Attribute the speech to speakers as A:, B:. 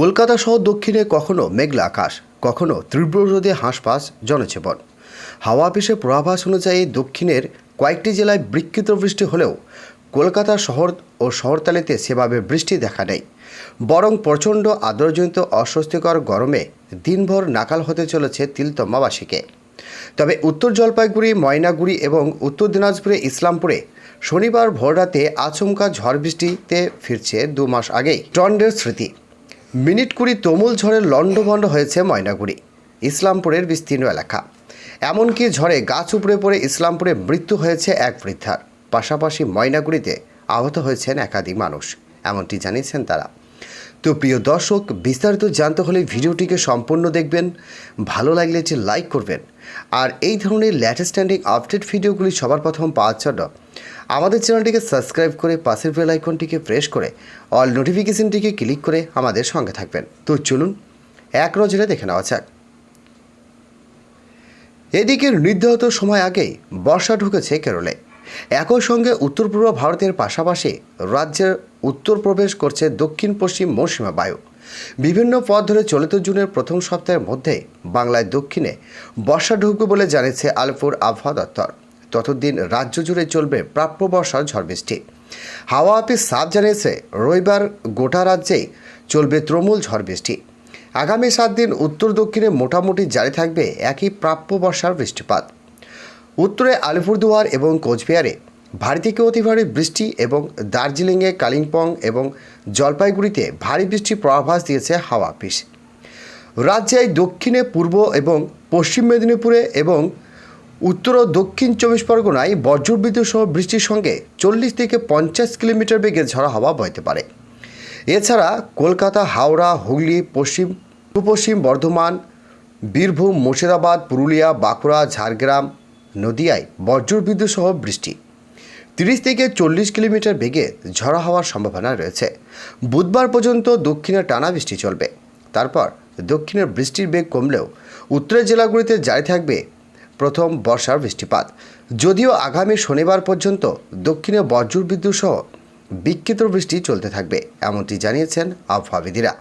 A: কলকাতা সহ দক্ষিণে কখনো মেঘলা আকাশ, কখনো তীব্র রোদে হাঁসফাঁস, জনজীবন। হাওয়া অফিসে পূর্বাভাস অনুযায়ী দক্ষিণের কয়েকটি জেলায় বিক্ষিপ্ত বৃষ্টি হলেও কলকাতা শহর ও শহরতলিতে সেভাবে বৃষ্টি দেখা নেই। বরং প্রচণ্ড আদরজনিত অস্বস্তিকর গরমে দিনভর নাকাল হতে চলেছে তিলতম্মাবাসীকে তবে উত্তর জলপাইগুড়ি, ময়নাগুড়ি এবং উত্তর দিনাজপুরে ইসলামপুরে শনিবার ভোররাতে আচমকা ঝড় বৃষ্টিতে ফিরছে দু মাস আগেই টন্ডের স্মৃতি। মিনিট কুড়ি তমুল ঝড়ে লণ্ডভণ্ড হয়েছে ময়নাগুড়ি, ইসলামপুরের বিস্তীর্ণ এলাকা। এমনকি ঝড়ে গাছ উপড়ে পড়ে ইসলামপুরে মৃত্যু হয়েছে এক বৃদ্ধার। পাশাপাশি ময়নাগুড়িতে আহত হয়েছেন একাধিক মানুষ, এমনটি জানিয়েছেন তারা। তো প্রিয় দর্শক, বিস্তারিত জানতে হলে ভিডিওটিকে সম্পূর্ণ দেখবেন, ভালো লাগলে এটি লাইক করবেন। আর এই ধরনের লেটেস্ট স্ট্যান্ডিং আপডেট ভিডিওগুলি সবার প্রথম পাওয়ার জন্য আমাদের চ্যানেলটিকে সাবস্ক্রাইব করে পাশের বেল আইকনটিকে প্রেস করে অল নোটিফিকেশনটিকে ক্লিক করে আমাদের সঙ্গে থাকবেন। তো চলুন, এক নজরে দেখে নেওয়া যাক। এদিকে নির্ধারিত সময় আগেই বর্ষা ঢুকেছে কেরলে। একই সঙ্গে উত্তর পূর্ব ভারতের পাশাপাশি রাজ্যের উত্তর প্রবেশ করছে দক্ষিণ পশ্চিম মৌসুমী বায়ু। বিভিন্ন পথ ধরে চলিত জুনের প্রথম সপ্তাহের মধ্যে বাংলায় দক্ষিণে বর্ষা ঢুকবে বলে জানিয়েছে আলিপুর আবহাওয়া দপ্তর। ততদিন রাজ্য জুড়ে চলবে প্রাপ্য বর্ষার ঝড় বৃষ্টি হাওয়া অফিস সাফ জানিয়েছে, রবিবার গোটা রাজ্যেই চলবে তৃণমূল ঝড় বৃষ্টি আগামী সাত দিন উত্তর দক্ষিণে মোটামুটি জারি থাকবে একই প্রাপ্য বর্ষার বৃষ্টিপাত। উত্তরে আলিপুরদুয়ার এবং কোচবিহারে ভারী থেকে অতি ভারী বৃষ্টি এবং দার্জিলিংয়ে কালিম্পং এবং জলপাইগুড়িতে ভারী বৃষ্টির পূর্বাভাস দিয়েছে হাওয়া অফিস। রাজ্যে দক্ষিণে পূর্ব এবং পশ্চিম মেদিনীপুরে এবং উত্তর ও দক্ষিণ চব্বিশ পরগনায় বজ্রবিদ্যুৎ সহ বৃষ্টির সঙ্গে চল্লিশ থেকে পঞ্চাশ কিলোমিটার বেগে ঝড়া হাওয়া বইতে পারে। এছাড়া কলকাতা, হাওড়া, হুগলি, পশ্চিম পূর্ব পশ্চিম বর্ধমান, বীরভূম, মুর্শিদাবাদ, পুরুলিয়া, বাঁকুড়া, ঝাড়গ্রাম নদিয়ায় বজ্রবিদ্যুৎ সহ বৃষ্টি। তিরিশ থেকে চল্লিশ কিলোমিটার বেগে ঝড়া হওয়ার সম্ভাবনা রয়েছে। বুধবার পর্যন্ত দক্ষিণে টানা বৃষ্টি চলবে। তারপর দক্ষিণের বৃষ্টির বেগ কমলেও উত্তরের জেলাগুলিতে জারি থাকবে প্রথম বর্ষার বৃষ্টিপাত। যদিও আগামী শনিবার পর্যন্ত দক্ষিণে বজ্রবিদ্যুৎ সহ বিক্ষিপ্ত বৃষ্টি চলতে থাকবে, এমনটি জানিয়েছেন আবহাওয়াবিদিরা।